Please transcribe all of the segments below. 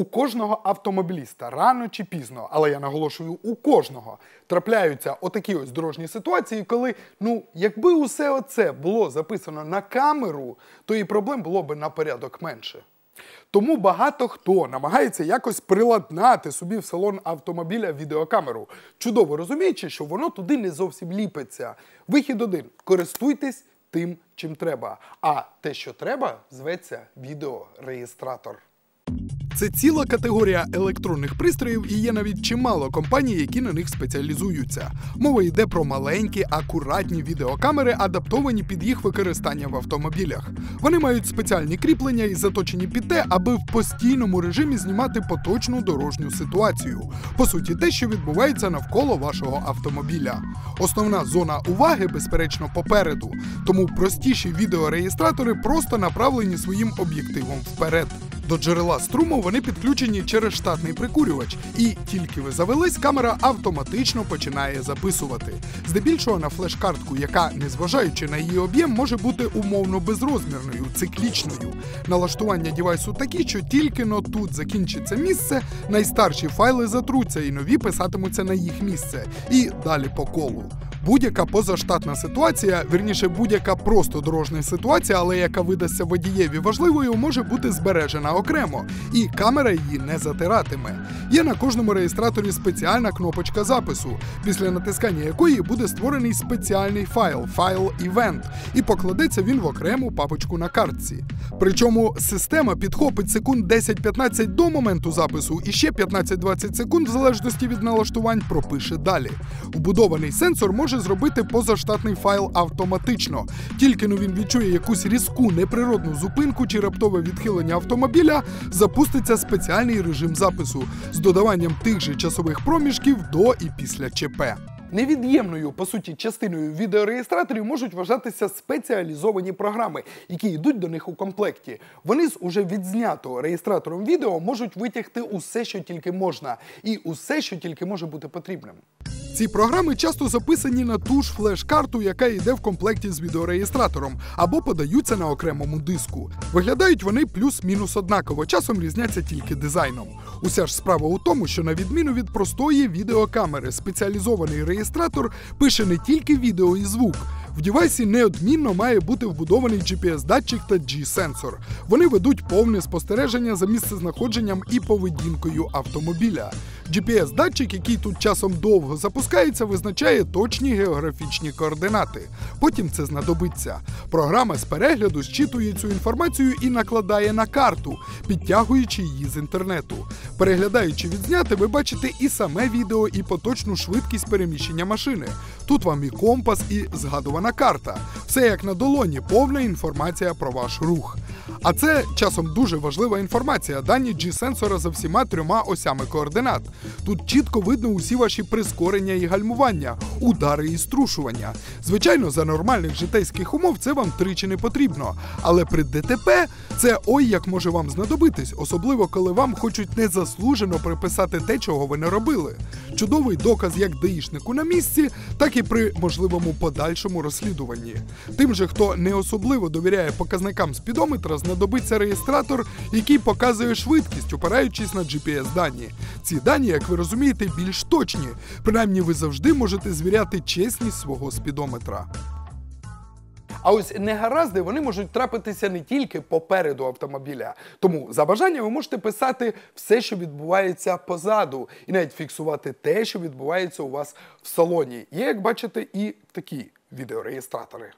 У кожного автомобіліста рано чи пізно, але я наголошую, у кожного трапляються отакі ось дорожні ситуації, коли, ну, якби усе оце було записано на камеру, то і проблем було би на порядок менше. Тому багато хто намагається якось приладнати собі в салон автомобіля відеокамеру, чудово розуміючи, що воно туди не зовсім ліпиться. Вихід один: користуйтесь тим, чим треба. А те, що треба, зветься відеореєстратор. Це ціла категорія електронних пристроїв, і є навіть чимало компаній, які на них спеціалізуються. Мова йде про маленькі, акуратні відеокамери, адаптовані під їх використання в автомобілях. Вони мають спеціальні кріплення і заточені під те, аби в постійному режимі знімати поточну дорожню ситуацію. По суті, те, що відбувається навколо вашого автомобіля. Основна зона уваги, безперечно, попереду. Тому простіші відеореєстратори просто направлені своїм об'єктивом вперед. До джерела струму вони підключені через штатний прикурювач, і тільки ви завелись, камера автоматично починає записувати. Здебільшого на флеш-картку, яка, незважаючи на її об'єм, може бути умовно безрозмірною, циклічною. Налаштування дівайсу такі, що тільки но тут закінчиться місце, найстарші файли затруться і нові писатимуться на їх місце. І далі по колу. Будь-яка позаштатна ситуація, вірніше, будь-яка просто дорожня ситуація, але яка видасться водієві важливою, може бути збережена окремо, і камера її не затиратиме. Є на кожному реєстраторі спеціальна кнопочка запису, після натискання якої буде створений спеціальний файл файл івент, і покладеться він в окрему папочку на картці. Причому система підхопить секунд 10-15 до моменту запису і ще 15-20 секунд, в залежності від налаштувань, пропише далі. Вбудований сенсор може зробити позаштатний файл автоматично. Тільки но він відчує якусь різку неприродну зупинку чи раптове відхилення автомобіля, запуститься спеціальний режим запису з додаванням тих же часових проміжків до і після ЧП. Невід'ємною, по суті, частиною відеореєстраторів можуть вважатися спеціалізовані програми, які йдуть до них у комплекті. Вони з уже відзнятого реєстратором відео можуть витягти усе, що тільки можна, і усе, що тільки може бути потрібним. Ці програми часто записані на ту ж флеш-карту, яка йде в комплекті з відеореєстратором, або подаються на окремому диску. Виглядають вони плюс-мінус однаково, часом різняться тільки дизайном. Уся ж справа у тому, що на відміну від простої відеокамери, спеціалізований реєстратор пише не тільки відео і звук. В дівайсі неодмінно має бути вбудований GPS-датчик та G-сенсор. Вони ведуть повне спостереження за місцезнаходженням і поведінкою автомобіля. GPS-датчик, який тут часом довго запускається, визначає точні географічні координати. Потім це знадобиться. Програма з перегляду зчитує цю інформацію і накладає на карту, підтягуючи її з інтернету. Переглядаючи відзняти, ви бачите і саме відео, і поточну швидкість переміщення машини. Тут вам і компас, і згадувана карта. Все як на долоні, повна інформація про ваш рух. А це часом дуже важлива інформація. Дані G-сенсора за всіма трьома осями координат. Тут чітко видно усі ваші прискорення і гальмування, удари і струшування. Звичайно, за нормальних житейських умов це вам тричі не потрібно. Але при ДТП це ой як може вам знадобитись, особливо коли вам хочуть незаслужено приписати те, чого ви не робили. Чудовий доказ як даїшнику на місці, так і при можливому подальшому розслідуванні. Тим же, хто не особливо довіряє показникам спідометра, знадобиться реєстратор, який показує швидкість, опираючись на GPS-дані. Ці дані, як ви розумієте, більш точні. Принаймні, ви завжди можете звіряти чесність свого спідометра. А ось негаразди вони можуть трапитися не тільки попереду автомобіля. Тому за бажання ви можете писати все, що відбувається позаду, і навіть фіксувати те, що відбувається у вас в салоні. Є, як бачите, і такі відеореєстратори.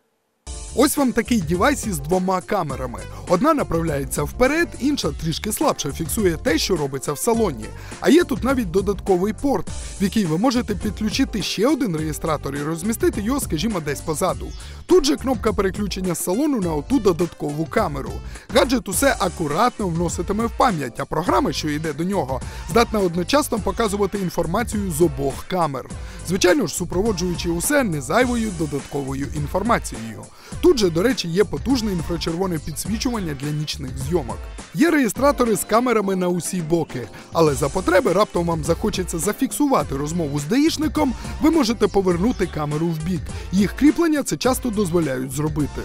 Ось вам такий дівайс із двома камерами. Одна направляється вперед, інша трішки слабше фіксує те, що робиться в салоні. А є тут навіть додатковий порт, в який ви можете підключити ще один реєстратор і розмістити його, скажімо, десь позаду. Тут же кнопка переключення з салону на оту додаткову камеру. Гаджет усе акуратно вноситиме в пам'ять, а програма, що йде до нього, здатна одночасно показувати інформацію з обох камер. Звичайно ж, супроводжуючи усе незайвою додатковою інформацією. Тут же, до речі, є потужне інфрачервоне підсвічування для нічних зйомок. Є реєстратори з камерами на усі боки, але за потреби раптом вам захочеться зафіксувати розмову з даїшником, ви можете повернути камеру в бік. Їх кріплення це часто дозволяють зробити.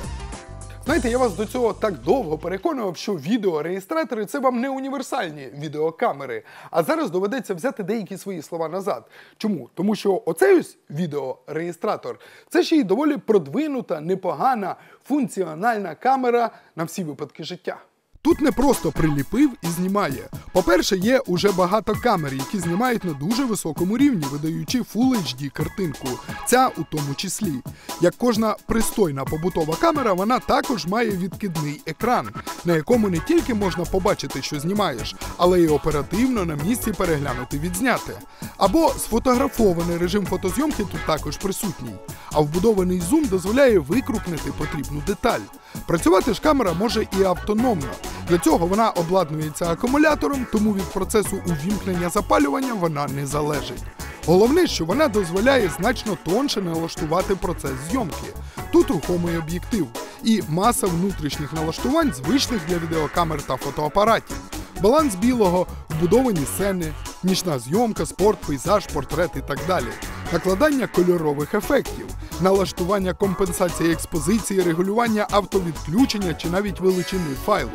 Знаєте, я вас до цього так довго переконував, що відеореєстратори це вам не універсальні відеокамери. А зараз доведеться взяти деякі свої слова назад. Чому? Тому що оцей ось відеореєстратор це ще й доволі продвинута, непогана, функціональна камера на всі випадки життя. Тут не просто приліпив і знімає. По-перше, є уже багато камер, які знімають на дуже високому рівні, видаючи Full HD картинку. Ця у тому числі. Як кожна пристойна побутова камера, вона також має відкидний екран, на якому не тільки можна побачити, що знімаєш, але й оперативно на місці переглянути відзняте. Або сфотографований режим фотозйомки тут також присутній. А вбудований зум дозволяє викрупнити потрібну деталь. Працювати ж камера може і автономно. Для цього вона обладнується акумулятором, тому від процесу увімкнення запалювання вона не залежить. Головне, що вона дозволяє значно тонше налаштувати процес зйомки. Тут рухомий об'єктив і маса внутрішніх налаштувань, звичних для відеокамер та фотоапаратів. Баланс білого, вбудовані сцени, нічна зйомка, спорт, пейзаж, портрет і так далі. Накладання кольорових ефектів, налаштування компенсації експозиції, регулювання автовідключення чи навіть величини файлу.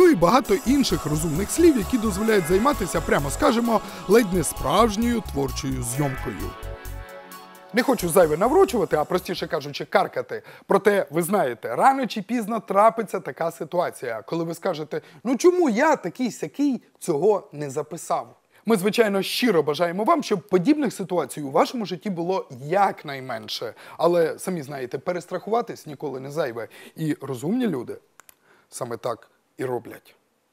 Ну і багато інших розумних слів, які дозволяють займатися, прямо скажемо, ледь не справжньою творчою зйомкою. Не хочу зайве наврочувати, а простіше кажучи, каркати. Проте ви знаєте, рано чи пізно трапиться така ситуація, коли ви скажете: ну чому я такий сякий цього не записав? Ми, звичайно, щиро бажаємо вам, щоб подібних ситуацій у вашому житті було якнайменше. Але самі знаєте, перестрахуватись ніколи не зайве. І розумні люди саме так і роблять.